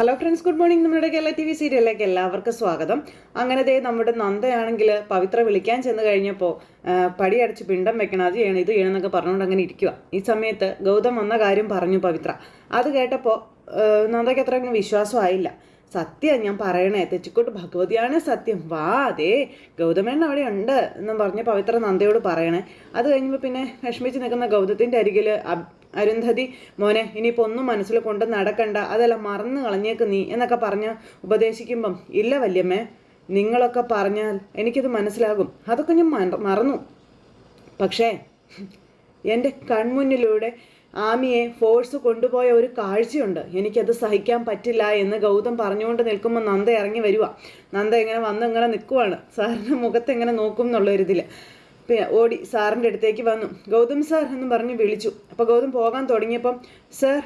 Hello friends good morning നമ്മുടെ Kerala T V സീരിയലിലേക്ക് എല്ലാവർക്കും സ്വാഗതം. അങ്ങനെ ദേ നമ്മുടെ നന്ദയാണെങ്കിൽ പവിത്ര വിളിക്കാൻ ചെന്ന് കഴിഞ്ഞപ്പോൾ പടിയടച്ച് പിണ്ടം വെക്കണം. അത് ചെയ്യണം ഇത് ചെയ്യണം എന്നൊക്കെ പറഞ്ഞുകൊണ്ട് അങ്ങനെ ഇരിക്കുക ഈ സമയത്ത് ഗൗതം വന്ന കാര്യം പറഞ്ഞു പവിത്ര. അത് കേട്ടപ്പോൾ നന്ദയ്ക്ക് അത്ര അങ്ങ് വിശ്വാസമായില്ല സത്യം ഞാൻ പറയണേ തെച്ചിക്കോട്ട് ഭഗവതിയാണ് സത്യം. വാ അതേ ഗൗതമേണ്ണ അവിടെ ഉണ്ട് എന്നും പറഞ്ഞ് പവിത്ര നന്ദയോട് പറയണേ. അത് കഴിഞ്ഞപ്പോൾ പിന്നെ വിഷമിച്ച് നിൽക്കുന്ന ഗൗതത്തിന്റെ അരികിൽ അരുന്ധതി മോനെ ഇനിയിപ്പോൾ ഒന്നും മനസ്സിൽ കൊണ്ട് നടക്കണ്ട. അതെല്ലാം മറന്നു കളഞ്ഞേക്ക് നീ എന്നൊക്കെ പറഞ്ഞ് ഉപദേശിക്കുമ്പം ഇല്ല വല്യമ്മേ നിങ്ങളൊക്കെ പറഞ്ഞാൽ എനിക്കത് മനസ്സിലാകും. അതൊക്കെ ഞാൻ മറന്നു. പക്ഷേ എന്റെ കൺമുന്നിലൂടെ ആമിയെ ഫോഴ്സ് കൊണ്ടുപോയ ഒരു കാഴ്ചയുണ്ട്. എനിക്കത് സഹിക്കാൻ പറ്റില്ല എന്ന് ഗൗതം പറഞ്ഞുകൊണ്ട് നിൽക്കുമ്പോൾ നന്ദ ഇറങ്ങി വരുവാ. നന്ദ ഇങ്ങനെ വന്ന് ഇങ്ങനെ നിൽക്കുവാണ്. സാറിന്റെ മുഖത്ത് എങ്ങനെ നോക്കും എന്നുള്ളൊരിതിൽ പിന്നെ ഓടി സാറിന്റെ അടുത്തേക്ക് വന്നു. ഗൗതം സാർ എന്ന് പറഞ്ഞ് വിളിച്ചു. അപ്പോൾ ഗൗതം പോകാൻ തുടങ്ങിയപ്പം സാർ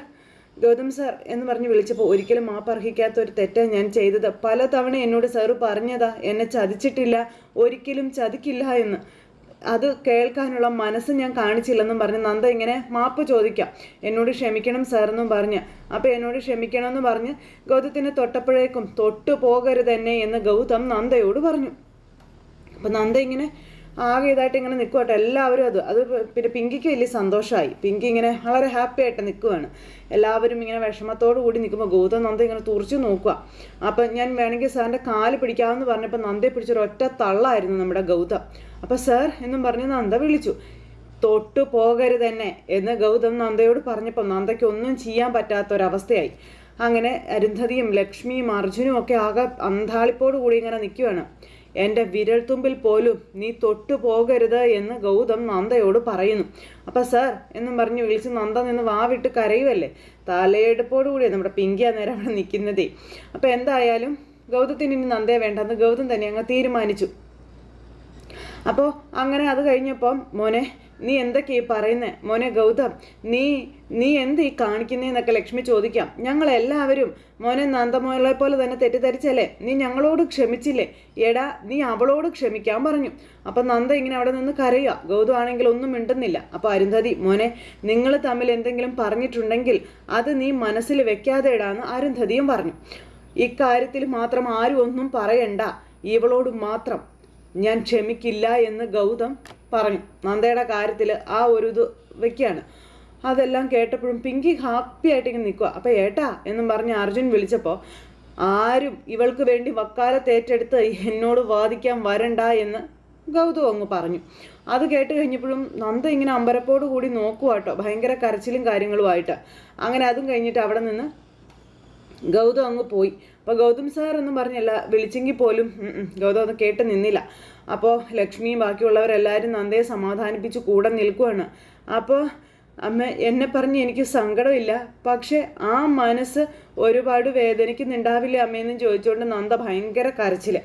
ഗൗതം സാർ എന്ന് പറഞ്ഞ് വിളിച്ചപ്പോൾ ഒരിക്കലും മാപ്പ് അർഹിക്കാത്ത ഒരു തെറ്റാണ് ഞാൻ ചെയ്തത്. പല തവണ എന്നോട് സാറ് പറഞ്ഞതാ എന്നെ ചതിച്ചിട്ടില്ല ഒരിക്കലും ചതിക്കില്ല എന്ന്. അത് കേൾക്കാനുള്ള മനസ്സ് ഞാൻ കാണിച്ചില്ലെന്നും പറഞ്ഞ് നന്ദ ഇങ്ങനെ മാപ്പ് ചോദിക്കാം. എന്നോട് ക്ഷമിക്കണം സാർ എന്നും പറഞ്ഞ്. അപ്പോൾ എന്നോട് ക്ഷമിക്കണം എന്ന് പറഞ്ഞ് ഗൗതത്തിനെ തൊട്ടപ്പോഴേക്കും തൊട്ടു പോകരുത് എന്നെ എന്ന് ഗൗതം നന്ദയോട് പറഞ്ഞു. അപ്പം നന്ദ ഇങ്ങനെ ആകെ ഇതായിട്ട് ഇങ്ങനെ നിൽക്കുവാട്ടെ എല്ലാവരും അത്. അത് പിന്നെ പിങ്കിക്ക് വലിയ സന്തോഷമായി പിങ്കി ഇങ്ങനെ വളരെ ഹാപ്പി ആയിട്ട് നിൽക്കുവാണ് എല്ലാവരും ഇങ്ങനെ വിഷമത്തോടു കൂടി നിൽക്കുമ്പോൾ ഗൗതം നന്ദ ഇങ്ങനെ തുറച്ചു നോക്കുക അപ്പം ഞാൻ വേണമെങ്കിൽ സാറിന്റെ കാൽ പിടിക്കാമെന്ന് പറഞ്ഞപ്പോൾ നന്ദയെ പിടിച്ചൊരു ഒറ്റ തള്ളായിരുന്നു നമ്മുടെ ഗൗതം. അപ്പം സാർ എന്നും പറഞ്ഞ് നന്ദ വിളിച്ചു. തൊട്ടു പോകരുത് തന്നെ എന്ന് ഗൗതം നന്ദയോട് പറഞ്ഞപ്പോൾ നന്ദയ്ക്ക് ഒന്നും ചെയ്യാൻ പറ്റാത്തൊരവസ്ഥയായി. അങ്ങനെ അരുന്ധതിയും ലക്ഷ്മിയും അർജുനും ഒക്കെ ആകെ അന്താളിപ്പോട് കൂടി ഇങ്ങനെ നിൽക്കുകയാണ് എന്റെ വിരൽത്തുമ്പിൽ പോലും നീ തൊട്ടു പോകരുത് എന്ന് ഗൗതം നന്ദയോട് പറയുന്നു. അപ്പം സർ എന്നും പറഞ്ഞ് വിളിച്ച് നന്ദ നിന്ന് വാവിട്ട് കരയുമല്ലേ തലയെടുപ്പോടു കൂടിയാണ് നമ്മുടെ പിങ്കിയ നേരം അവിടെ നിൽക്കുന്നതേ. അപ്പം എന്തായാലും ഗൗതത്തിന് ഇനി നന്ദയെ വേണ്ടെന്ന് ഗൗതം തന്നെ അങ്ങ് തീരുമാനിച്ചു. അപ്പോൾ അങ്ങനെ അത് കഴിഞ്ഞപ്പം മോനെ നീ എന്തൊക്കെയാ ഈ പറയുന്നത് മോനെ ഗൗതം നീ നീ എന്ത് ഈ കാണിക്കുന്നതെന്നൊക്കെ ലക്ഷ്മി ചോദിക്കാം. ഞങ്ങളെല്ലാവരും മോനെ നന്ദമോളെ പോലെ തന്നെ തെറ്റിദ്ധരിച്ചല്ലേ? നീ ഞങ്ങളോട് ക്ഷമിച്ചില്ലേ? എടാ നീ അവളോട് ക്ഷമിക്കാൻ പറഞ്ഞു. അപ്പം നന്ദ ഇങ്ങനെ അവിടെ നിന്ന് കരയുക. ഗൗതം ആണെങ്കിൽ ഒന്നും മിണ്ടുന്നില്ല. അപ്പോൾ അരുന്ധതി മോനെ നിങ്ങൾ തമ്മിൽ എന്തെങ്കിലും പറഞ്ഞിട്ടുണ്ടെങ്കിൽ അത് നീ മനസ്സിൽ വെക്കാതെ ഇടാന്ന് അരുന്ധതിയും പറഞ്ഞു. ഇക്കാര്യത്തിൽ മാത്രം ആരും ഒന്നും പറയണ്ട. ഇവളോട് മാത്രം. ഞാൻ ക്ഷമിക്കില്ല എന്ന് ഗൗതം പറഞ്ഞു. നന്ദയുടെ കാര്യത്തിൽ ആ ഒരു ഇത് വെക്കുകയാണ് അതെല്ലാം കേട്ടപ്പോഴും പിങ്കി ഹാപ്പി ആയിട്ട് ഇങ്ങനെ നിൽക്കുക അപ്പോൾ ഏട്ടാ എന്നും പറഞ്ഞ് അർജുൻ വിളിച്ചപ്പോൾ ആരും ഇവൾക്ക് വേണ്ടി വക്കാലത്ത് ഏറ്റെടുത്ത് എന്നോട് വാദിക്കാൻ വരണ്ട എന്ന് ഗൗതം അങ്ങ് പറഞ്ഞു. അത് കേട്ട് കഴിഞ്ഞപ്പോഴും നന്ദ ഇങ്ങനെ അമ്പരപ്പോട് കൂടി നോക്കുക കേട്ടോ ഭയങ്കര കരച്ചിലും കാര്യങ്ങളുമായിട്ട്. അങ്ങനെ അതും കഴിഞ്ഞിട്ട് അവിടെ നിന്ന് ഗൗതം അങ്ങ് പോയി. അപ്പോൾ ഗൗതം സാർ ഒന്നും പറഞ്ഞല്ല വിളിച്ചെങ്കിൽ പോലും ഗൗതം അത് കേട്ട് നിന്നില്ല. അപ്പോൾ ലക്ഷ്മിയും ബാക്കിയുള്ളവരെല്ലാവരും നന്ദയെ സമാധാനിപ്പിച്ച് കൂടെ നിൽക്കുവാണ്. അപ്പോൾ അമ്മ എന്നെ പറഞ്ഞ് എനിക്ക് സങ്കടമില്ല. പക്ഷെ ആ മനസ്സ് ഒരുപാട് വേദനിക്കുന്നുണ്ടാവില്ലേ അമ്മയെന്ന് ചോദിച്ചുകൊണ്ട് നന്ദ ഭയങ്കര കരച്ചിൽ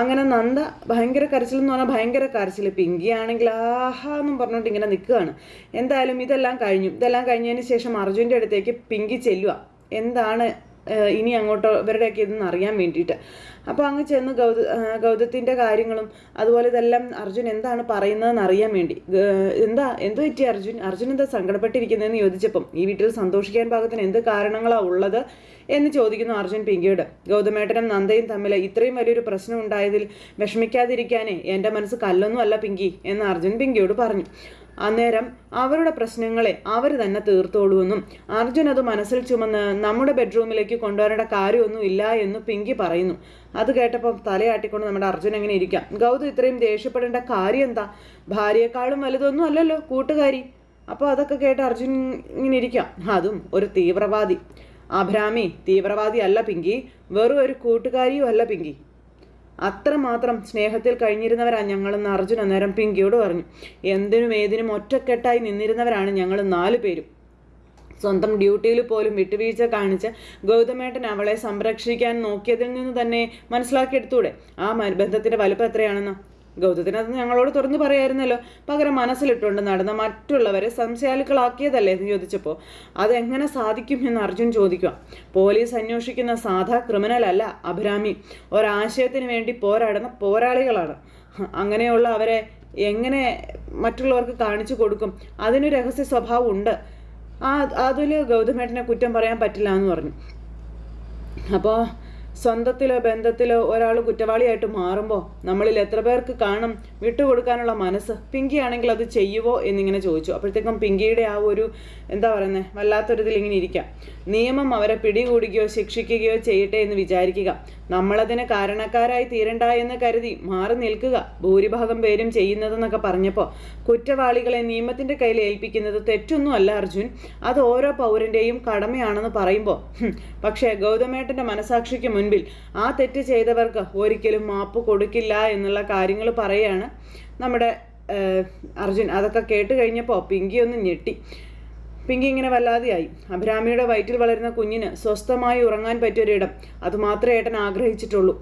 അങ്ങനെ നന്ദ ഭയങ്കര കരച്ചിൽ എന്ന് പറഞ്ഞാൽ ഭയങ്കര കരച്ചിൽ പിങ്കി ആണെങ്കിൽ ആഹാ എന്നും പറഞ്ഞുകൊണ്ട് ഇങ്ങനെ നിൽക്കുകയാണ്. എന്തായാലും ഇതെല്ലാം കഴിഞ്ഞു. ഇതെല്ലാം കഴിഞ്ഞതിന് ശേഷം അർജുന്റെ അടുത്തേക്ക് പിങ്കി ചെല്ലുക എന്താണ് ഇനി അങ്ങോട്ട് ഇവരുടെയൊക്കെ ഇതെന്ന് അറിയാൻ വേണ്ടിയിട്ട്. അപ്പോൾ അങ്ങ് ചെന്ന് ഗൗത ഗൗതത്തിന്റെ കാര്യങ്ങളും അതുപോലെ ഇതെല്ലാം അർജുൻ എന്താണ് പറയുന്നതെന്ന് അറിയാൻ വേണ്ടി. എന്താ എന്ത് പറ്റി അർജുൻ? അർജുൻ എന്താ സങ്കടപ്പെട്ടിരിക്കുന്നതെന്ന് ചോദിച്ചപ്പം ഈ വീട്ടിൽ സന്തോഷിക്കാൻ പാകത്തിന് എന്ത് കാരണങ്ങളാണ് ഉള്ളത് എന്ന് ചോദിക്കുന്നു അർജുൻ പിങ്കിയോട് ഗൗതമേട്ടനും നന്ദയും തമ്മിൽ ഇത്രയും വലിയൊരു പ്രശ്നം ഉണ്ടായതിൽ വിഷമിക്കാതിരിക്കാനേ എന്റെ മനസ്സ് കല്ലൊന്നും അല്ല പിങ്കി എന്ന് അർജുൻ പിങ്കിയോട് പറഞ്ഞു. അന്നേരം അവരുടെ പ്രശ്നങ്ങളെ അവർ തന്നെ തീർത്തോളൂവെന്നും അർജുൻ അത് മനസ്സിൽ ചുമന്ന് നമ്മുടെ ബെഡ്റൂമിലേക്ക് കൊണ്ടുവരേണ്ട കാര്യമൊന്നും ഇല്ല എന്ന് പിങ്കി പറയുന്നു. അത് കേട്ടപ്പോൾ തലയാട്ടിക്കൊണ്ട് നമ്മുടെ അർജുൻ എങ്ങനെ ഇരിക്കാം? ഗൗതം ഇത്രയും ദേഷ്യപ്പെടേണ്ട കാര്യം എന്താ? ഭാര്യയെക്കാളും വലുതൊന്നും അല്ലല്ലോ കൂട്ടുകാരി. അപ്പോൾ അതൊക്കെ കേട്ട് അർജുൻ ഇങ്ങനെ ഇരിക്കാം. അതും ഒരു തീവ്രവാദി. അഭ്രാമി തീവ്രവാദി അല്ല പിങ്കി. വെറും ഒരു കൂട്ടുകാരിയും അല്ല പിങ്കി. അത്രമാത്രം സ്നേഹത്തിൽ കഴിഞ്ഞിരുന്നവരാ ഞങ്ങളെന്ന് അർജുൻ അന്നേരം പിങ്കിയോട് പറഞ്ഞു. എന്തിനും ഏതിനും ഒറ്റക്കെട്ടായി നിന്നിരുന്നവരാണ് ഞങ്ങൾ നാലു പേരും. സ്വന്തം ഡ്യൂട്ടിയിൽ പോലും വിട്ടുവീഴ്ച കാണിച്ച് ഗൗതമേട്ടൻ അവളെ സംരക്ഷിക്കാൻ നോക്കിയതിൽ നിന്ന് തന്നെ മനസ്സിലാക്കിയെടുത്തൂടെ? ആ ബന്ധത്തിന്റെ വലുപ്പം എത്രയാണെന്ന്? ഗൗതത്തിന് അത് ഞങ്ങളോട് തുറന്നു പറയായിരുന്നല്ലോ. പകരം മനസ്സിലിട്ടുകൊണ്ട് നടന്ന മറ്റുള്ളവരെ സംശയാലുക്കളാക്കിയതല്ലേ എന്ന് ചോദിച്ചപ്പോൾ അതെങ്ങനെ സാധിക്കും? എന്ന് അർജുൻ ചോദിക്കുക പോലീസ് അന്വേഷിക്കുന്ന സാധാ ക്രിമിനൽ അല്ല അഭിരാമി. ഒരാശയത്തിന് വേണ്ടി പോരാടുന്ന പോരാളികളാണ്. അങ്ങനെയുള്ള അവരെ എങ്ങനെ മറ്റുള്ളവർക്ക് കാണിച്ചു കൊടുക്കും? അതിന് രഹസ്യ സ്വഭാവം ഉണ്ട്. ആ അതിൽ ഗൗതമേട്ടനെ കുറ്റം പറയാൻ പറ്റില്ല എന്ന് പറഞ്ഞു. അപ്പോൾ സ്വന്തത്തിലോ ബന്ധത്തിലോ ഒരാൾ കുറ്റവാളിയായിട്ട് മാറുമ്പോൾ നമ്മളിൽ എത്ര പേർക്ക് കാണും വിട്ടുകൊടുക്കാനുള്ള മനസ്സ് പിങ്കി ആണെങ്കിൽ അത് ചെയ്യുവോ എന്നിങ്ങനെ ചോദിച്ചു. അപ്പോഴത്തേക്കും പിങ്കിയുടെ ആ ഒരു എന്താ പറയുന്നത് വല്ലാത്തൊരിതിൽ ഇങ്ങനെ ഇരിക്കാം. നിയമം അവരെ പിടികൂടുകയോ ശിക്ഷിക്കുകയോ ചെയ്യട്ടെ എന്ന് വിചാരിക്കുക. നമ്മളതിന് കാരണക്കാരായി തീരണ്ട എന്ന് കരുതി മാറി നിൽക്കുക. ഭൂരിഭാഗം പേരും ചെയ്യുന്നതെന്നൊക്കെ പറഞ്ഞപ്പോൾ കുറ്റവാളികളെ നിയമത്തിന്റെ കയ്യിൽ ഏൽപ്പിക്കുന്നത് തെറ്റൊന്നുമല്ല അർജുൻ. അത് ഓരോ പൗരന്റെയും കടമയാണെന്ന് പറയുമ്പോൾ പക്ഷേ ഗൗതമേട്ടന്റെ മനസാക്ഷിക്ക് മുൻപിൽ ആ തെറ്റ് ചെയ്തവർക്ക് ഒരിക്കലും മാപ്പ് കൊടുക്കില്ല എന്നുള്ള കാര്യങ്ങൾ പറയാണ് നമ്മുടെ അർജുൻ. അതൊക്കെ കേട്ട് കഴിഞ്ഞപ്പോൾ പിങ്കി ഒന്ന് ഞെട്ടി. പിങ്കി ഇങ്ങനെ വല്ലാതെയായി. അഭിരാമിയുടെ വയറ്റിൽ വളരുന്ന കുഞ്ഞിന് സ്വസ്ഥമായി ഉറങ്ങാൻ പറ്റിയൊരിടം. അതുമാത്രമേ ഏട്ടൻ ആഗ്രഹിച്ചിട്ടുള്ളൂ.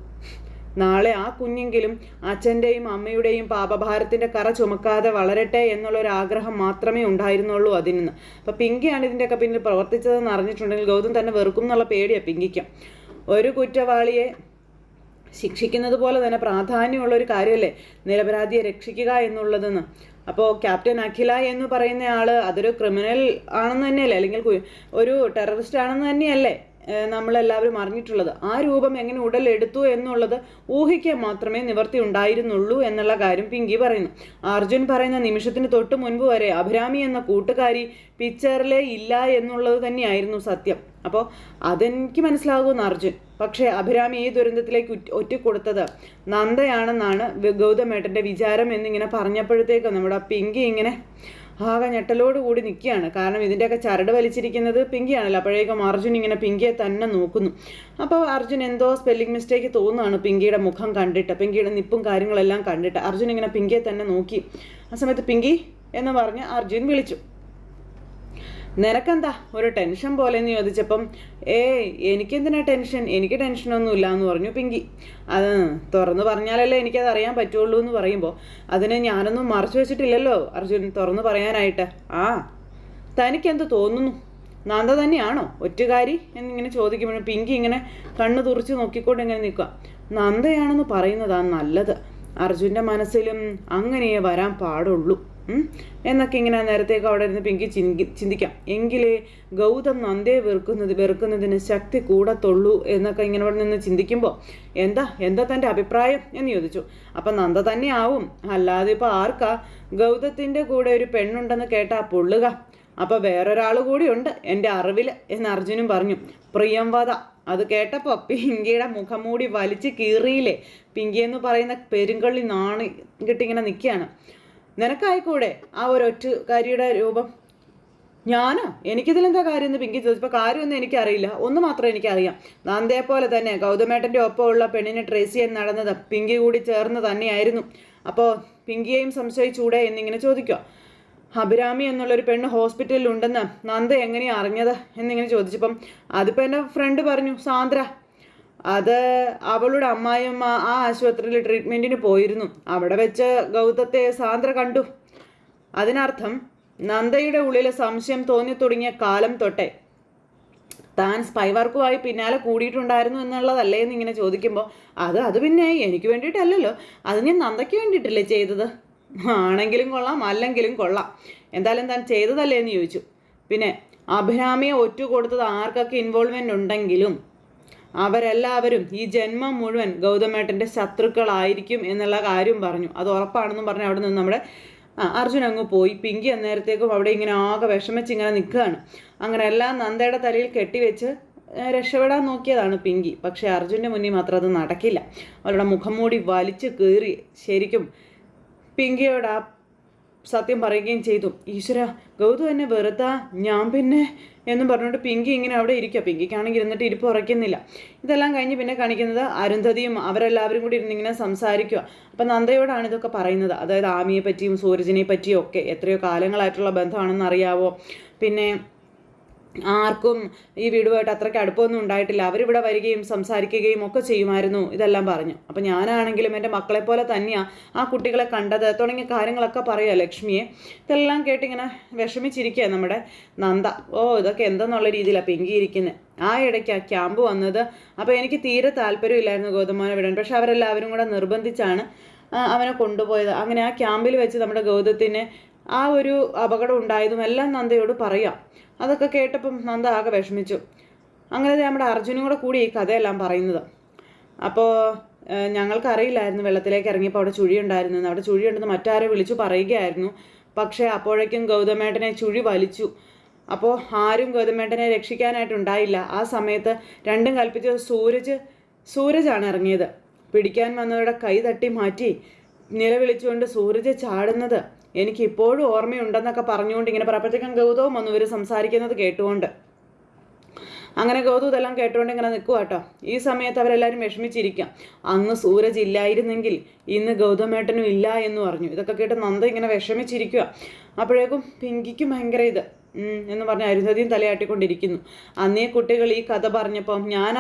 നാളെ ആ കുഞ്ഞെങ്കിലും അച്ഛന്റെയും അമ്മയുടെയും പാപഭാരത്തിന്റെ കറ ചുമക്കാതെ വളരട്ടെ എന്നുള്ള ഒരു ആഗ്രഹം മാത്രമേ ഉണ്ടായിരുന്നുള്ളൂ അതിൽ നിന്ന് അപ്പം പിങ്കിയാണ് ഇതിന്റെയൊക്കെ പിന്നിൽ പ്രവർത്തിച്ചതെന്ന് അറിഞ്ഞിട്ടുണ്ടെങ്കിൽ ഗൗതം തന്നെ വെറുക്കും എന്നുള്ള പേടിയാണ് പിങ്കിക്ക്. ഒരു കുറ്റവാളിയെ ശിക്ഷിക്കുന്നത് പോലെ തന്നെ പ്രാധാന്യമുള്ള ഒരു കാര്യമല്ലേ? നിരപരാധിയെ രക്ഷിക്കുക എന്നുള്ളതെന്ന്. അപ്പോൾ ക്യാപ്റ്റൻ അഖില എന്ന് പറയുന്ന ആൾ അതൊരു ക്രിമിനൽ ആണെന്ന് തന്നെയല്ലേ? അല്ലെങ്കിൽ ഒരു ടെററിസ്റ്റ് ആണെന്ന് തന്നെയല്ലേ? നമ്മളെല്ലാവരും അറിഞ്ഞിട്ടുള്ളത്. ആ രൂപം എങ്ങനെ ഉടലെടുത്തു എന്നുള്ളത് ഊഹിക്കാൻ മാത്രമേ നിവർത്തി ഉണ്ടായിരുന്നുള്ളൂ എന്നുള്ള കാര്യം പിങ്കി പറയുന്നു. അർജുൻ പറയുന്ന നിമിഷത്തിന് തൊട്ട് മുൻപ് വരെ അഭിരാമി എന്ന കൂട്ടുകാരി പിക്ചറിലെ ഇല്ല എന്നുള്ളത് തന്നെയായിരുന്നു സത്യം. അപ്പോൾ അതെനിക്ക് മനസ്സിലാകുമെന്ന് അർജുൻ. പക്ഷേ അഭിരാമി ഈ ദുരന്തത്തിലേക്ക് ഒറ്റിക്കൊടുത്തത് നന്ദയാണെന്നാണ് ഗൗതമേട്ടന്റെ വിചാരം എന്നിങ്ങനെ പറഞ്ഞപ്പോഴത്തേക്കും നമ്മുടെ പിങ്കി ഇങ്ങനെ ആകെ ഞെട്ടലോട് കൂടി നിൽക്കുകയാണ്. കാരണം ഇതിന്റെയൊക്കെ ചരട് വലിച്ചിരിക്കുന്നത് പിങ്കിയാണല്ലോ. അപ്പോഴേക്കും അർജുൻ ഇങ്ങനെ പിങ്കിയെ തന്നെ നോക്കുന്നു. അപ്പോൾ അർജുൻ എന്തോ സ്പെല്ലിംഗ് മിസ്റ്റേക്ക് തോന്നുകയാണ് പിങ്കിയുടെ മുഖം കണ്ടിട്ട് പിങ്കിയുടെ നിപ്പും കാര്യങ്ങളെല്ലാം കണ്ടിട്ട്. അർജുൻ ഇങ്ങനെ പിങ്കിയെ തന്നെ നോക്കി. ആ സമയത്ത് പിങ്കി എന്ന് പറഞ്ഞ് അർജുൻ വിളിച്ചു. നിനക്കെന്താ? ഒരു ടെൻഷൻ പോലെ എന്ന് ചോദിച്ചപ്പം ഏയ് എനിക്കെന്തിനാ ടെൻഷൻ? എനിക്ക് ടെൻഷനൊന്നുമില്ല എന്ന് പറഞ്ഞു പിങ്കി. അത് തുറന്നു പറഞ്ഞാലല്ലേ എനിക്കത് അറിയാൻ പറ്റുള്ളൂ എന്ന് പറയുമ്പോൾ അതിന് ഞാനൊന്നും മറച്ചു വെച്ചിട്ടില്ലല്ലോ അർജുൻ തുറന്നു പറയാനായിട്ട്. ആ തനിക്കെന്ത് തോന്നുന്നു? നന്ദ തന്നെയാണോ? ഒറ്റുകാരി? എന്നിങ്ങനെ ചോദിക്കുമ്പോൾ പിങ്കി ഇങ്ങനെ കണ്ണു തുറച്ച് നോക്കിക്കൊണ്ട് ഇങ്ങനെ നിൽക്കുക. നന്ദയാണെന്ന് പറയുന്നതാണ് നല്ലത്. അർജുന്റെ മനസ്സിലും അങ്ങനെയേ വരാൻ പാടുള്ളൂ. എന്നൊക്കെ ഇങ്ങനെ നേരത്തേക്ക് അവിടെ ഇരുന്ന് പിങ്കി ചിന്തി ചിന്തിക്കാം. എങ്കിലേ ഗൗതം നന്ദേ വെറുക്കുന്നത് വെറുക്കുന്നതിന് ശക്തി കൂടത്തുള്ളൂ എന്നൊക്കെ ഇങ്ങനെ അവിടെ നിന്ന് ചിന്തിക്കുമ്പോൾ എന്താ? എന്താ തന്റെ അഭിപ്രായം? എന്ന് ചോദിച്ചു. അപ്പം നന്ദ തന്നെ ആവും. അല്ലാതെ ഇപ്പോൾ ആർക്കാ? ഗൗതത്തിന്റെ കൂടെ ഒരു പെണ്ണുണ്ടെന്ന് കേട്ടാ പൊള്ളുക. അപ്പോൾ വേറൊരാൾ കൂടിയുണ്ട് എന്റെ അറിവിൽ എന്ന് അർജുനും പറഞ്ഞു. പ്രിയംവദ അത് കേട്ടപ്പോൾ പിങ്കിയുടെ മുഖംമൂടി വലിച്ച് കീറിയില്ലേ? പിങ്കി എന്ന് പറയുന്ന പെരുങ്കള്ളി നാണി കിട്ടിങ്ങനെ നിൽക്കുകയാണ് നിനക്കായിക്കൂടെ ആ ഒരൊറ്റുകാരിയുടെ രൂപം? ഞാനോ? എനിക്കിതിലെന്താ കാര്യം എന്ന് പിങ്കി ചോദിച്ചപ്പോൾ കാര്യമൊന്നും എനിക്കറിയില്ല. ഒന്ന് മാത്രം എനിക്കറിയാം. പോലെ തന്നെ ഗൗതമേട്ടന്റെ ഒപ്പമുള്ള പെണ്ണിനെ ട്രേസ് ചെയ്യാൻ നടന്നത് പിങ്കി കൂടി ചേർന്ന് തന്നെയായിരുന്നു. അപ്പോൾ പിങ്കിയെയും സംശയിച്ചൂടെ എന്നിങ്ങനെ ചോദിക്കുക അഭിരാമി എന്നുള്ളൊരു പെണ്ണ് ഹോസ്പിറ്റലിൽ ഉണ്ടെന്ന് നന്ദ എങ്ങനെയാ അറിഞ്ഞത് എന്നിങ്ങനെ ചോദിച്ചപ്പം അതിപ്പോൾ എന്റെ ഫ്രണ്ട് പറഞ്ഞു സാന്ദ്ര അത് അവളുടെ അമ്മായിയമ്മ ആ ആശുപത്രിയിൽ ട്രീറ്റ്മെന്റിന് പോയിരുന്നു. അവിടെ വെച്ച് ഗൗതത്തെ സാന്ദ്ര കണ്ടു. അതിനർത്ഥം നന്ദയുടെ ഉള്ളിൽ സംശയം തോന്നി തുടങ്ങിയ കാലം തൊട്ടേ. താൻ സ്പൈവർക്കുമായി പിന്നാലെ കൂടിയിട്ടുണ്ടായിരുന്നു എന്നുള്ളതല്ലേ എന്ന് ഇങ്ങനെ ചോദിക്കുമ്പോൾ അത് അത് പിന്നെ എനിക്ക് വേണ്ടിയിട്ടല്ലല്ലോ. അത് ഞാൻ നന്ദയ്ക്ക് വേണ്ടിയിട്ടല്ലേ ചെയ്തത്. ആണെങ്കിലും കൊള്ളാം അല്ലെങ്കിലും കൊള്ളാം. എന്തായാലും താൻ ചെയ്തതല്ലേ? എന്ന് ചോദിച്ചു. പിന്നെ അഭിരാമിയെ ഒറ്റ കൊടുത്തത് ആർക്കൊക്കെ ഇൻവോൾവ്മെന്റ് ഉണ്ടെങ്കിലും അവരെല്ലാവരും ഈ ജന്മം മുഴുവൻ ഗൗതമേട്ടന്റെ ശത്രുക്കളായിരിക്കും എന്നുള്ള കാര്യം പറഞ്ഞു. അത് ഉറപ്പാണെന്നും പറഞ്ഞ് അവിടെ നിന്ന് നമ്മുടെ അർജുൻ അങ്ങ് പോയി. പിങ്കി അന്നേരത്തേക്കും അവിടെ ഇങ്ങനെ ആകെ വിഷമിച്ച് ഇങ്ങനെ നിൽക്കുകയാണ്. അങ്ങനെ എല്ലാം നന്ദയുടെ തലയിൽ കെട്ടിവെച്ച് രക്ഷപ്പെടാൻ നോക്കിയതാണ് പിങ്കി. പക്ഷേ അർജുന്റെ മുന്നിൽ മാത്രം അത് നടക്കില്ല. അവരുടെ മുഖം മൂടി വലിച്ചു കീറി ശരിക്കും പിങ്കിയോട് ആ സത്യം പറയുകയും ചെയ്തു. ഈശ്വര ഗൗതു എന്നെ വെറുതാ ഞാൻ പിന്നെ എന്നും പറഞ്ഞുകൊണ്ട് പിങ്കി ഇങ്ങനെ അവിടെ ഇരിക്കുക പിങ്കിക്കാണെങ്കിൽ ഇരുന്നിട്ട് ഇരിപ്പ് ഉറയ്ക്കുന്നില്ല. ഇതെല്ലാം കഴിഞ്ഞ് പിന്നെ കാണിക്കുന്നത് അരുന്ധതിയും അവരെല്ലാവരും കൂടി ഇരുന്നിങ്ങനെ സംസാരിക്കുക അപ്പം നന്ദയോടാണ് ഇതൊക്കെ പറയുന്നത്. അതായത് ആമിയെ പറ്റിയും സൂരജിനെ പറ്റിയും ഒക്കെ എത്രയോ കാലങ്ങളായിട്ടുള്ള ബന്ധമാണെന്ന് അറിയാവോ പിന്നെ ആർക്കും ഈ വീടുമായിട്ട് അത്രയ്ക്ക് അടുപ്പമൊന്നും ഉണ്ടായിട്ടില്ല. അവരിവിടെ വരികയും സംസാരിക്കുകയും ഒക്കെ ചെയ്യുമായിരുന്നു. ഇതെല്ലാം പറഞ്ഞു. അപ്പം ഞാനാണെങ്കിലും എന്റെ മക്കളെ പോലെ തന്നെയാണ് ആ കുട്ടികളെ കണ്ടത് തുടങ്ങിയ കാര്യങ്ങളൊക്കെ പറയുക ലക്ഷ്മിയെ. ഇതെല്ലാം കേട്ടിങ്ങനെ വിഷമിച്ചിരിക്കുക നമ്മുടെ നന്ദ. ഓ ഇതൊക്കെ എന്തെന്നുള്ള രീതിയിലാണ് പെങ്കിയിരിക്കുന്നത് ആ ഇടയ്ക്ക് ആ ക്യാമ്പ് വന്നത്. അപ്പോൾ എനിക്ക് തീരെ താല്പര്യമില്ലായിരുന്നു ഗൗതമോനെ വിടാൻ. പക്ഷെ അവരെല്ലാവരും കൂടെ നിർബന്ധിച്ചാണ് അവനെ കൊണ്ടുപോയത്. അങ്ങനെ ആ ക്യാമ്പിൽ വെച്ച് നമ്മുടെ ഗൗതത്തിന് ആ ഒരു അപകടം ഉണ്ടായതും എല്ലാം നന്ദയോട് പറയാം. അതൊക്കെ കേട്ടപ്പം നന്ദ ആകെ വിഷമിച്ചു. അങ്ങനെ നമ്മുടെ അർജുനും കൂടെ കൂടി ഈ കഥയെല്ലാം പറയുന്നത്. അപ്പോൾ ഞങ്ങൾക്കറിയില്ലായിരുന്നു വെള്ളത്തിലേക്ക് ഇറങ്ങിയപ്പോൾ അവിടെ ചുഴി ഉണ്ടായിരുന്നു അവിടെ ചുഴി ഉണ്ടെന്ന് മറ്റാരോ വിളിച്ചു പറയുകയായിരുന്നു. പക്ഷേ അപ്പോഴേക്കും ഗൗതമേട്ടനെ ചുഴി വലിച്ചു. അപ്പോൾ ആരും ഗൗതമേട്ടനെ രക്ഷിക്കാനായിട്ടുണ്ടായില്ല ആ സമയത്ത് രണ്ടും കൽപ്പിച്ച് സൂരജ് സൂരജാണ് ഇറങ്ങിയത്. പിടിക്കാൻ വന്നവരുടെ കൈ തട്ടി മാറ്റി നിലവിളിച്ചുകൊണ്ട് സൂരജ് ചാടുന്നത് എനിക്ക് ഇപ്പോഴും ഓർമ്മയുണ്ടെന്നൊക്കെ പറഞ്ഞുകൊണ്ട് ഇങ്ങനെ പറയപ്പോഴത്തേക്കും ഗൗതവും വന്നു ഇവർ സംസാരിക്കുന്നത് കേട്ടുകൊണ്ട്. അങ്ങനെ ഗൗതു ഇതെല്ലാം കേട്ടുകൊണ്ട് ഇങ്ങനെ നിൽക്കുക കേട്ടോ. ഈ സമയത്ത് അവരെല്ലാവരും വിഷമിച്ചിരിക്കാം. അന്ന് സൂരജ് ഇല്ലായിരുന്നെങ്കിൽ ഇന്ന് ഗൗതമേട്ടനും ഇല്ല എന്ന് പറഞ്ഞു. ഇതൊക്കെ കേട്ട് നന്ദ ഇങ്ങനെ വിഷമിച്ചിരിക്കുക അപ്പോഴേക്കും പിങ്കിക്കും ഭയങ്കര ഇത്. എന്ന് പറഞ്ഞ് അരുന്ധതിയും തലയാട്ടിക്കൊണ്ടിരിക്കുന്നു. അന്നേ കുട്ടികൾ ഈ കഥ പറഞ്ഞപ്പം ഞാൻ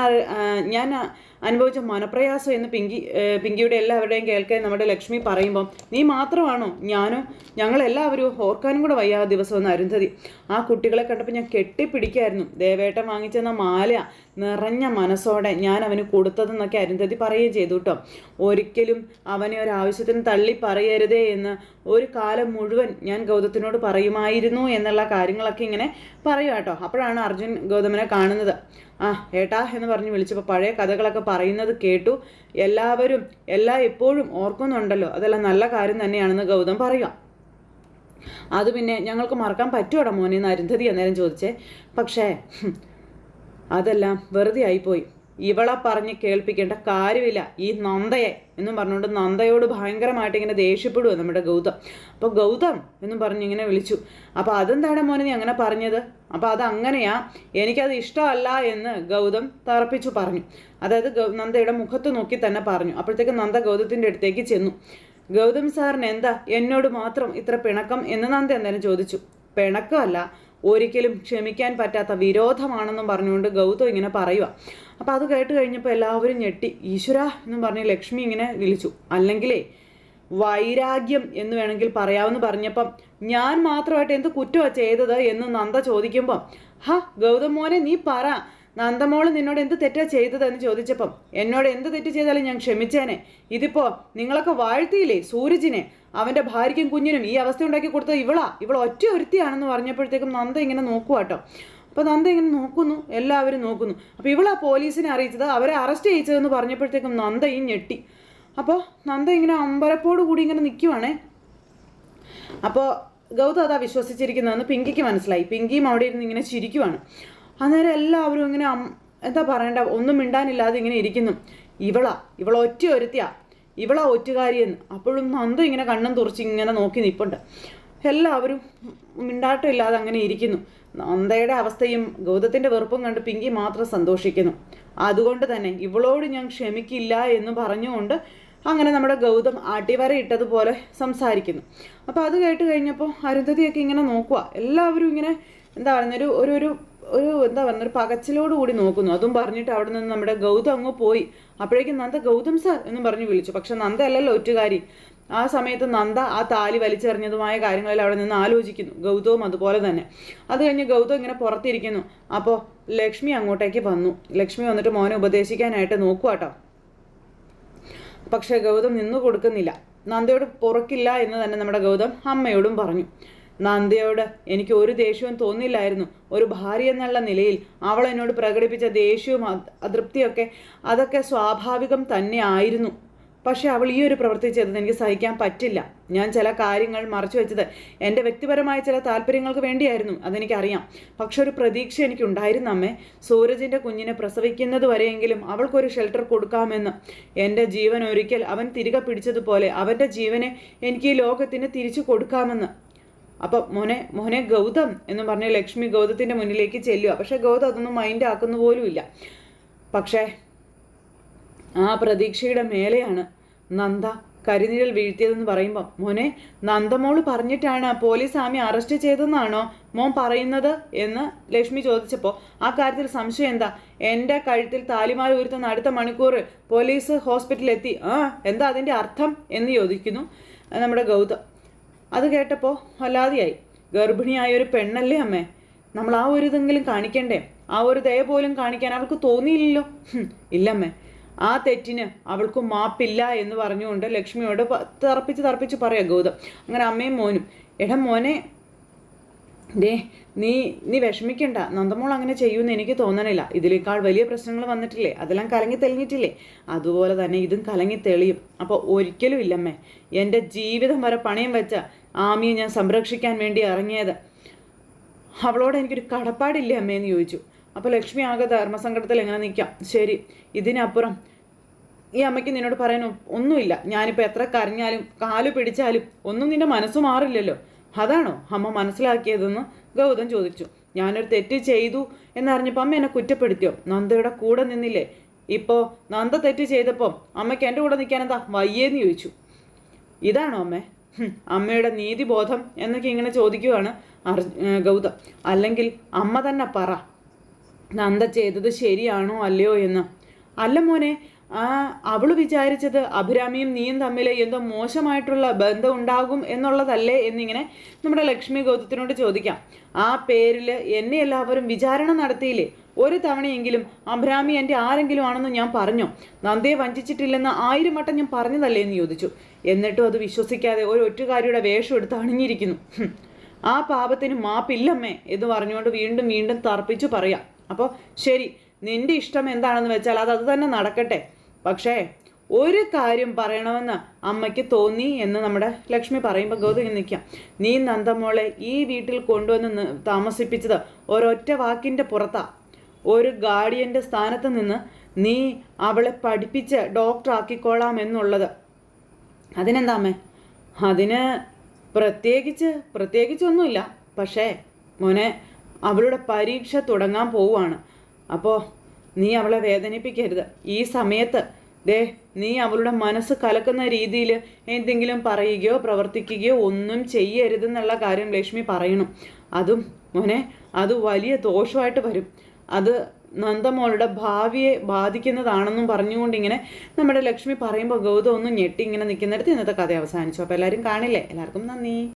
ഞാൻ അനുഭവിച്ച മനപ്രയാസം എന്ന് പിങ്കി പിങ്കിയുടെ എല്ലാവരുടെയും കേൾക്കാൻ നമ്മുടെ ലക്ഷ്മി പറയുമ്പം നീ മാത്രമാണോ? ഞാനും? ഞങ്ങളെല്ലാവരും ഓർക്കാനും കൂടെ വയ്യാ ദിവസം എന്ന് അരുന്ധതി. ആ കുട്ടികളെ കണ്ടപ്പോൾ ഞാൻ കെട്ടിപ്പിടിക്കായിരുന്നു. ദേവേട്ടൻ വാങ്ങിച്ചെന്ന മാല നിറഞ്ഞ മനസ്സോടെ ഞാൻ അവന് കൊടുത്തതെന്നൊക്കെ അരുന്ധതി പറയുകയും ചെയ്തു കേട്ടോ. ഒരിക്കലും അവനെ ഒരാവശ്യത്തിന് തള്ളി പറയരുതേ എന്ന് ഒരു കാലം മുഴുവൻ ഞാൻ ഗൗതത്തിനോട് പറയുമായിരുന്നു എന്നുള്ള കാര്യങ്ങളൊക്കെ ഇങ്ങനെ പറയുക കേട്ടോ. അപ്പോഴാണ് അർജുൻ ഗൗതമനെ കാണുന്നത്. ആ ഏട്ടാ എന്ന് പറഞ്ഞ് വിളിച്ചപ്പോൾ പഴയ കഥകളൊക്കെ പറയുന്നത് കേട്ടു. എല്ലാവരും എല്ലാ എപ്പോഴും ഓർക്കുന്നുണ്ടല്ലോ. അതെല്ലാം നല്ല കാര്യം തന്നെയാണെന്ന് ഗൗതം പറയുക. അത് പിന്നെ ഞങ്ങൾക്ക് മറക്കാൻ പറ്റുമോടാ മോനെ എന്ന് അരുന്ധതി അന്നേരം ചോദിച്ചേ. പക്ഷേ അതെല്ലാം വെറുതെ ആയിപ്പോയി. ഇവളെ പറഞ്ഞ് കേൾപ്പിക്കേണ്ട കാര്യമില്ല. ഈ നന്ദയെ എന്നും പറഞ്ഞുകൊണ്ട് നന്ദയോട് ഭയങ്കരമായിട്ട് ഇങ്ങനെ ദേഷ്യപ്പെടുക നമ്മുടെ ഗൗതം. അപ്പോൾ ഗൗതം എന്നും പറഞ്ഞ് ഇങ്ങനെ വിളിച്ചു. അപ്പോൾ അതെന്താണ് മോനെ നീ അങ്ങനെ പറഞ്ഞത്? അപ്പോൾ അത് അങ്ങനെയാ എനിക്കത് ഇഷ്ടമല്ല എന്ന് ഗൗതം തറപ്പിച്ചു പറഞ്ഞു. അതായത് നന്ദയുടെ മുഖത്ത് നോക്കി തന്നെ പറഞ്ഞു. അപ്പോഴത്തേക്ക് നന്ദ ഗൗതത്തിന്റെ അടുത്തേക്ക് ചെന്നു. ഗൗതം സാറിന് എന്താ എന്നോട് മാത്രം ഇത്ര പിണക്കം എന്ന് നന്ദ എന്തായാലും ചോദിച്ചു. പിണക്കമല്ല ഒരിക്കലും ക്ഷമിക്കാൻ പറ്റാത്ത വിരോധമാണെന്നും പറഞ്ഞുകൊണ്ട് ഗൗതം ഇങ്ങനെ പറയുക അപ്പോൾ അത് കേട്ട് കഴിഞ്ഞപ്പോൾ എല്ലാവരും ഞെട്ടി. ഈശ്വര എന്നും പറഞ്ഞ് ലക്ഷ്മി ഇങ്ങനെ വിളിച്ചു. അല്ലെങ്കിലേ വൈരാഗ്യം എന്ന് വേണമെങ്കിൽ പറയാമെന്ന് പറഞ്ഞപ്പം ഞാൻ മാത്രമായിട്ട് എന്ത് കുറ്റമാണ് ചെയ്തത് എന്ന് നന്ദ ചോദിക്കുമ്പം ഹാ ഗൗതം മോനെ നീ പറ. നന്ദമോൾ നിന്നോട് എന്ത് തെറ്റാ ചെയ്തതെന്ന് ചോദിച്ചപ്പം എന്നോട് എന്ത് തെറ്റ് ചെയ്താലും ഞാൻ ക്ഷമിച്ചേനെ. ഇതിപ്പോൾ നിങ്ങളൊക്കെ വാഴ്ത്തിയില്ലേ സൂരജിനെ? അവന്റെ ഭാര്യയ്ക്കും കുഞ്ഞിനും ഈ അവസ്ഥ ഉണ്ടാക്കി കൊടുത്തത് ഇവളാ. ഇവൾ ഒറ്റ ഒരുത്തിയാണെന്ന് പറഞ്ഞപ്പോഴത്തേക്കും നന്ദ ഇങ്ങനെ നോക്കുക കേട്ടോ അപ്പോൾ നന്ദ ഇങ്ങനെ നോക്കുന്നു എല്ലാവരും നോക്കുന്നു. അപ്പോൾ ഇവളാ പോലീസിനെ അറിയിച്ചത് അവരെ അറസ്റ്റ് ചെയ്യിച്ചതെന്ന് പറഞ്ഞപ്പോഴത്തേക്കും നന്ദയും ഞെട്ടി. അപ്പോൾ നന്ദ ഇങ്ങനെ അമ്പരപ്പോട് കൂടി ഇങ്ങനെ നിൽക്കുവാണേ അപ്പോൾ ഗൗതം അതാ വിശ്വസിച്ചിരിക്കുന്നതെന്ന് പിങ്കിക്ക് മനസ്സിലായി. പിങ്കിയും അവിടെ ഇരുന്ന് ഇങ്ങനെ ചിരിക്കുവാണ്. അന്നേരം എല്ലാവരും ഇങ്ങനെ എന്താ പറയണ്ട ഒന്നും മിണ്ടാനില്ലാതെ ഇങ്ങനെ ഇരിക്കുന്നു. ഇവളാ ഇവളൊറ്റ ഒരുത്തിയാ. ഇവളാ ഒറ്റുകാരിയെന്ന്. അപ്പോഴും നന്ദു ഇങ്ങനെ കണ്ണും തുറച്ച് ഇങ്ങനെ നോക്കി നിൽപ്പുണ്ട് എല്ലാവരും മിണ്ടാട്ടമില്ലാതെ അങ്ങനെ ഇരിക്കുന്നു. നന്ദയുടെ അവസ്ഥയും ഗൗതത്തിന്റെ വെറുപ്പും കണ്ട് പിങ്കി മാത്രം സന്തോഷിക്കുന്നു. അതുകൊണ്ട് തന്നെ ഇവളോട് ഞാൻ ക്ഷമിക്കില്ല എന്ന് പറഞ്ഞുകൊണ്ട് അങ്ങനെ നമ്മുടെ ഗൗതം ആട്ടിവര ഇട്ടതുപോലെ സംസാരിക്കുന്നു. അപ്പോൾ അത് കേട്ട് കഴിഞ്ഞപ്പോൾ അരുന്ധതിയൊക്കെ ഇങ്ങനെ നോക്കുക എല്ലാവരും ഇങ്ങനെ എന്താ പറയുന്ന ഒരു ഒരു ഒരു എന്താ പറയുന്ന ഒരു പകച്ചിലോട് കൂടി നോക്കുന്നു. അതും പറഞ്ഞിട്ട് അവിടെ നിന്ന് നമ്മുടെ ഗൗതം അങ്ങ് പോയി. അപ്പോഴേക്കും നന്ദ ഗൗതം സാർ എന്ന് പറഞ്ഞു വിളിച്ചു. പക്ഷെ നന്ദ അല്ലല്ലോ ഒറ്റുകാരി. ആ സമയത്ത് നന്ദ ആ താലി വലിച്ചെറിഞ്ഞതുമായ കാര്യങ്ങളിൽ അവിടെ നിന്ന് ആലോചിക്കുന്നു. ഗൗതവും അതുപോലെ തന്നെ. അത് കഴിഞ്ഞ് ഗൗതം ഇങ്ങനെ പുറത്തിരിക്കുന്നു. അപ്പോൾ ലക്ഷ്മി അങ്ങോട്ടേക്ക് വന്നു. ലക്ഷ്മി വന്നിട്ട് മോനെ ഉപദേശിക്കാനായിട്ട് നോക്കുവാട്ടോ പക്ഷേ ഗൗതം നിന്നു കൊടുക്കുന്നില്ല. നന്ദയോട് പുറക്കില്ല എന്ന് തന്നെ നമ്മുടെ ഗൗതം അമ്മയോടും പറഞ്ഞു. നന്ദയോട് എനിക്ക് ഒരു ദേഷ്യവും തോന്നില്ലായിരുന്നു. ഒരു ഭാര്യ എന്നുള്ള നിലയിൽ അവൾ എന്നോട് പ്രകടിപ്പിച്ച ദേഷ്യവും അത്- അതൃപ്തിയൊക്കെ അതൊക്കെ സ്വാഭാവികം തന്നെ ആയിരുന്നു. പക്ഷേ അവൾ ഈ ഒരു പ്രവൃത്തി ചെയ്തത് എനിക്ക് സഹിക്കാൻ പറ്റില്ല. ഞാൻ ചില കാര്യങ്ങൾ മറച്ചു വെച്ചത് എന്റെ വ്യക്തിപരമായ ചില താല്പര്യങ്ങൾക്ക് വേണ്ടിയായിരുന്നു. അതെനിക്കറിയാം. പക്ഷെ ഒരു പ്രതീക്ഷ എനിക്കുണ്ടായിരുന്നു അമ്മേ സൂരജിന്റെ കുഞ്ഞിനെ പ്രസവിക്കുന്നത് വരെയെങ്കിലും അവൾക്കൊരു ഷെൽട്ടർ കൊടുക്കാമെന്ന്. എന്റെ ജീവൻ ഒരിക്കൽ അവൻ തിരികെ പിടിച്ചതുപോലെ അവന്റെ ജീവനെ എനിക്ക് ഈ ലോകത്തിന് തിരിച്ചു കൊടുക്കാമെന്ന്. അപ്പം മോനെ മോനെ ഗൗതം എന്ന് പറഞ്ഞ് ലക്ഷ്മി ഗൗതത്തിന്റെ മുന്നിലേക്ക് ചെല്ലുക പക്ഷെ ഗൗതം അതൊന്നും മൈൻഡ് ആക്കുന്ന പോലുമില്ല പക്ഷേ ആ പ്രതീക്ഷയുടെ മേലെയാണ് നന്ദ കരിനിഴൽ വീഴ്ത്തിയതെന്ന് പറയുമ്പോൾ മോനെ നന്ദമോൾ പറഞ്ഞിട്ടാണ് പോലീസ് ആമി അറസ്റ്റ് ചെയ്തെന്നാണോ മോൻ പറയുന്നത്? എന്ന് ലക്ഷ്മി ചോദിച്ചപ്പോൾ ആ കാര്യത്തിൽ സംശയം എന്താ? എന്റെ കഴുത്തിൽ താലിമാല ഉയർത്തുന്ന അടുത്ത മണിക്കൂർ പോലീസ് ഹോസ്പിറ്റലിലെത്തി ആ എന്താ അതിന്റെ അർത്ഥം? എന്ന് ചോദിക്കുന്നു നമ്മുടെ ഗൗതം. അത് കേട്ടപ്പോൾ വല്ലാതെയായി ഗർഭിണിയായ ഒരു പെണ്ണല്ലേ അമ്മേ? നമ്മൾ ആ ഒരു ഇതെങ്കിലും കാണിക്കണ്ടേ? ആ ഒരു ദയ പോലും കാണിക്കാൻ അവൾക്ക് തോന്നിയില്ലല്ലോ. ഇല്ലമ്മേ. ആ തെറ്റിന് അവൾക്ക് മാപ്പില്ല എന്ന് പറഞ്ഞുകൊണ്ട് ലക്ഷ്മിയോട് തറപ്പിച്ച് തറപ്പിച്ച് പറയാം ഗൗതം. അങ്ങനെ അമ്മയും മോനും എടാ മോനെ ദേ നീ നീ വിഷമിക്കണ്ട. നന്ദമോൾ അങ്ങനെ ചെയ്യുമെന്ന് എനിക്ക് തോന്നണില്ല. ഇതിലേക്കാൾ വലിയ പ്രശ്നങ്ങൾ വന്നിട്ടില്ലേ? അതെല്ലാം കലങ്ങി തെളിഞ്ഞിട്ടില്ലേ? അതുപോലെ തന്നെ ഇതും കലങ്ങി തെളിയും. അപ്പോൾ ഒരിക്കലും ഇല്ലമ്മേ. എന്റെ ജീവിതം വരെ പണയം വെച്ച ആമിയെ ഞാൻ സംരക്ഷിക്കാൻ വേണ്ടി ഇറങ്ങിയത്. അവളോട് എനിക്കൊരു കടപ്പാടില്ലേ അമ്മയെന്ന് ചോദിച്ചു. അപ്പോൾ ലക്ഷ്മി ആകെ ധർമ്മസങ്കടത്തിൽ എങ്ങനെ നിൽക്കാം. ശരി ഇതിനപ്പുറം ഈ അമ്മയ്ക്ക് നിന്നോട് പറയാൻ ഒന്നുമില്ല. ഞാനിപ്പോൾ എത്ര കരഞ്ഞാലും കാലു പിടിച്ചാലും ഒന്നും നിന്റെ മനസ്സ് മാറില്ലല്ലോ. അതാണോ അമ്മ മനസ്സിലാക്കിയതെന്ന് ഗൗതം ചോദിച്ചു. ഞാനൊരു തെറ്റ് ചെയ്തു എന്നറിഞ്ഞപ്പോൾ അമ്മ എന്നെ കുറ്റപ്പെടുത്തിയോ? നന്ദയുടെ കൂടെ നിന്നില്ലേ? ഇപ്പോൾ നന്ദ തെറ്റ് ചെയ്തപ്പോൾ അമ്മയ്ക്ക് എന്റെ കൂടെ നിൽക്കാൻ എന്താ വയ്യേന്ന് ചോദിച്ചു. ഇതാണോ അമ്മേ? അമ്മയുടെ നീതിബോധം എന്നൊക്കെ ഇങ്ങനെ ചോദിക്കുകയാണ് അർജു ഗൗതം. അല്ലെങ്കിൽ അമ്മ തന്നെ പറ നന്ദ ചെയ്തത് ശരിയാണോ അല്ലയോ എന്ന്. അല്ല മോനെ ആ അവൾ വിചാരിച്ചത് അഭിരാമിയും നീയും തമ്മിൽ എന്തോ മോശമായിട്ടുള്ള ബന്ധം ഉണ്ടാകും എന്നുള്ളതല്ലേ എന്നിങ്ങനെ നമ്മുടെ ലക്ഷ്മി ഗൗതത്തിനോട് ചോദിക്കാം. ആ പേരിൽ എന്നെ എല്ലാവരും വിചാരണ നടത്തിയില്ലേ? ഒരു തവണയെങ്കിലും അഭിരാമി എന്റെ ആരെങ്കിലും ആണെന്ന് ഞാൻ പറഞ്ഞു? നന്ദയെ വഞ്ചിച്ചിട്ടില്ലെന്ന് ആയിരം വട്ടം ഞാൻ പറഞ്ഞതല്ലേ എന്ന് ചോദിച്ചു. എന്നിട്ടും അത് വിശ്വസിക്കാതെ ഒരു ഒറ്റുകാരിയുടെ വേഷം എടുത്ത് അണിഞ്ഞിരിക്കുന്നു. ആ പാപത്തിന് മാപ്പില്ലമ്മേ എന്ന് പറഞ്ഞുകൊണ്ട് വീണ്ടും വീണ്ടും തർപ്പിച്ചു പറയാം. അപ്പോൾ ശരി നിന്റെ ഇഷ്ടം എന്താണെന്ന് വെച്ചാൽ അത് അത് തന്നെ നടക്കട്ടെ. പക്ഷേ ഒരു കാര്യം പറയണമെന്ന് അമ്മയ്ക്ക് തോന്നി എന്ന് നമ്മുടെ ലക്ഷ്മി പറയുമ്പോൾ ഗൗതം നിൽക്കാം നീ നന്ദമോളെ ഈ വീട്ടിൽ കൊണ്ടുവന്ന് താമസിപ്പിച്ചത് ഒരൊറ്റ വാക്കിന്റെ പുറത്താ. ഒരു ഗാർഡിയന്റെ സ്ഥാനത്ത് നിന്ന് നീ അവളെ പഠിപ്പിച്ച് ഡോക്ടറാക്കിക്കോളാം എന്നുള്ളത്. അതിനെന്താമേ അതിന് പ്രത്യേകിച്ച് പ്രത്യേകിച്ചൊന്നുമില്ല പക്ഷേ മോനെ അവളുടെ പരീക്ഷ തുടങ്ങാൻ പോവുകയാണ്. അപ്പോൾ നീ അവളെ വേദനിപ്പിക്കരുത്. ഈ സമയത്ത് ദേ നീ അവളുടെ മനസ്സ് കലക്കുന്ന രീതിയിൽ എന്തെങ്കിലും പറയുകയോ പ്രവർത്തിക്കുകയോ ഒന്നും ചെയ്യരുതെന്നുള്ള കാര്യം ലക്ഷ്മി പറയണം. അതും മോനെ അത് വലിയ ദോഷമായിട്ട് വരും. അത് നന്ദമോളുടെ ഭാവിയെ ബാധിക്കുന്നതാണെന്നും പറഞ്ഞുകൊണ്ട് ഇങ്ങനെ നമ്മുടെ ലക്ഷ്മി പറയുമ്പോൾ ഗൗതം ഒന്നും ഞെട്ടി ഇങ്ങനെ നിൽക്കുന്നിടത്ത് ഇന്നത്തെ കഥ അവസാനിച്ചു. അപ്പോൾ എല്ലാവരും കാണില്ലേ? എല്ലാവർക്കും നന്ദി.